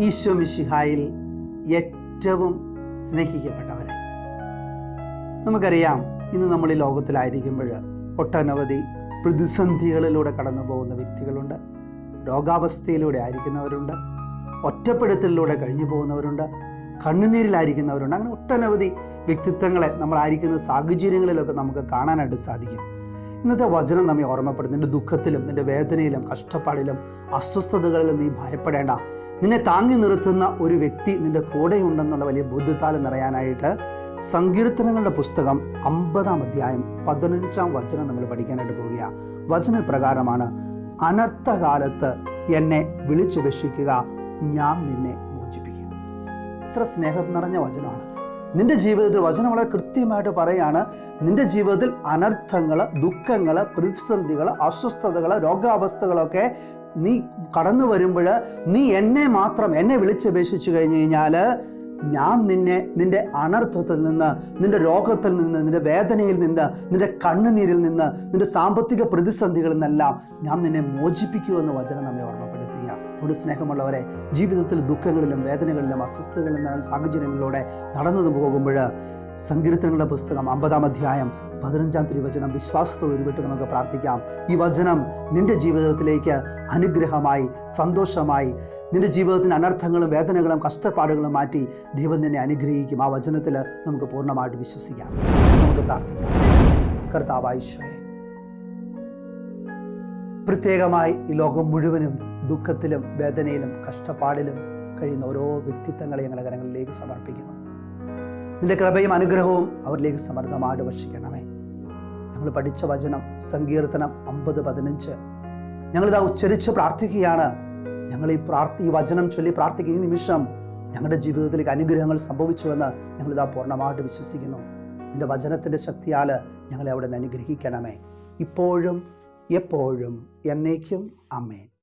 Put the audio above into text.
ഈശോ മിശിഹായിൽ ഏറ്റവും സ്നേഹിക്കപ്പെട്ടവരെ. നമുക്കറിയാം ഇന്ന് നമ്മൾ ഈ ലോകത്തിലായിരിക്കുമ്പോൾ ഒട്ടനവധി പ്രതിസന്ധികളിലൂടെ കടന്നു പോകുന്ന വ്യക്തികളുണ്ട്. രോഗാവസ്ഥയിലൂടെ ആയിരിക്കുന്നവരുണ്ട്. ഒറ്റപ്പെടുത്തലിലൂടെ കഴിഞ്ഞു പോകുന്നവരുണ്ട്. കണ്ണുനീരിലായിരിക്കുന്നവരുണ്ട്. അങ്ങനെ ഒട്ടനവധി വ്യക്തിത്വങ്ങളെ നമ്മളായിരിക്കുന്ന സാഹചര്യങ്ങളിലൊക്കെ നമുക്ക് കാണാനായിട്ട് സാധിക്കും. ഇന്നത്തെ വചനം നമ്മെ ഓർമ്മപ്പെടും നിന്റെ ദുഃഖത്തിലും നിന്റെ വേദനയിലും കഷ്ടപ്പാടിലും അസ്വസ്ഥതകളിലും നീ ഭയപ്പെടേണ്ട. നിന്നെ താങ്ങി നിർത്തുന്ന ഒരു വ്യക്തി നിന്റെ കൂടെയുണ്ടെന്നുള്ള വലിയ ബോധ്യത്താൽ നിറയാനായിട്ട് സങ്കീർത്തനങ്ങളുടെ പുസ്തകം അമ്പതാം അധ്യായം പതിനഞ്ചാം വചനം നമ്മൾ പഠിക്കാനായിട്ട് പോവുക വചന പ്രകാരമാണ് അനർത്ഥകാലത്ത് എന്നെ വിളിച്ചു വിളിച്ചുപേക്ഷിക്കുക ഞാൻ നിന്നെ മോചിപ്പിക്കും. ഇത്ര സ്നേഹം നിറഞ്ഞ വചനമാണ്. നിന്റെ ജീവിതത്തിൽ വചനം വളരെ കൃത്യമായിട്ട് പറയാണ് നിന്റെ ജീവിതത്തിൽ അനർത്ഥങ്ങൾ ദുഃഖങ്ങൾ പ്രതിസന്ധികൾ അസ്വസ്ഥതകൾ രോഗാവസ്ഥകളൊക്കെ നീ കടന്നു വരുമ്പോൾ നീ എന്നെ മാത്രം എന്നെ വിളിച്ചപേക്ഷിച്ചു കഴിഞ്ഞു കഴിഞ്ഞാൽ ഞാൻ നിന്നെ നിന്റെ അനർത്ഥത്തിൽ നിന്ന് നിന്റെ രോഗത്തിൽ നിന്ന് നിന്റെ വേദനയിൽ നിന്ന് നിന്റെ കണ്ണുനീരിൽ നിന്ന് നിന്റെ സാമ്പത്തിക പ്രതിസന്ധികളിൽ നിന്നെല്ലാം ഞാൻ നിന്നെ മോചിപ്പിക്കുമെന്ന് വചനം നമ്മെ ഓർമ്മപ്പെടുത്തുക ഒരു സ്നേഹമുള്ളവരെ ജീവിതത്തിൽ ദുഃഖങ്ങളിലും വേദനകളിലും അസ്വസ്ഥതകളിലും സാഹചര്യങ്ങളിലൂടെ നടന്നു പോകുമ്പോൾ സങ്കീർത്തനങ്ങളുടെ പുസ്തകം അമ്പതാം അധ്യായം പതിനഞ്ചാം തിരുവചനം വിശ്വാസത്തോട് ഉരുവിട്ട് നമുക്ക് പ്രാർത്ഥിക്കാം. ഈ വചനം നിന്റെ ജീവിതത്തിലേക്ക് അനുഗ്രഹമായി സന്തോഷമായി നിന്റെ ജീവിതത്തിന് അനർത്ഥങ്ങളും വേദനകളും കഷ്ടപ്പാടുകളും മാറ്റി ദൈവം നിന്നെ അനുഗ്രഹിക്കും. ആ വചനത്തിൽ നമുക്ക് പൂർണമായിട്ട് വിശ്വസിക്കാം. നമുക്ക് പ്രാർത്ഥിക്കാം. കർത്താവായിശ്വയെ പ്രത്യേകമായി ഈ ലോകം മുഴുവനും ദുഃഖത്തിലും വേദനയിലും കഷ്ടപ്പാടിലും കഴിയുന്ന ഓരോ വ്യക്തിത്വങ്ങളെ ഞങ്ങളുടെ കരങ്ങളിലേക്ക് സമർപ്പിക്കുന്നു. നിന്റെ കൃപയും അനുഗ്രഹവും അവരിലേക്ക് സമർദ്ദമായിട്ട് വർഷിക്കണമേ ഞങ്ങൾ പഠിച്ച വചനം സങ്കീർത്തനം അമ്പത് പതിനഞ്ച്. ഞങ്ങളിതാ ഉച്ചരിച്ച് പ്രാർത്ഥിക്കുകയാണ്. ഞങ്ങൾ ഈ പ്രാർത്ഥി ഈ വചനം ചൊല്ലി പ്രാർത്ഥിക്കുന്ന നിമിഷം ഞങ്ങളുടെ ജീവിതത്തിലേക്ക് അനുഗ്രഹങ്ങൾ സംഭവിച്ചുവെന്ന് ഞങ്ങളിതാ പൂർണമായിട്ട് വിശ്വസിക്കുന്നു. നിന്റെ വചനത്തിന്റെ ശക്തിയാൽ ഞങ്ങളെ അവിടെ നിന്ന് അനുഗ്രഹിക്കണമേ. ഇപ്പോഴും എപ്പോഴും എന്നേക്കും അമ്മേൻ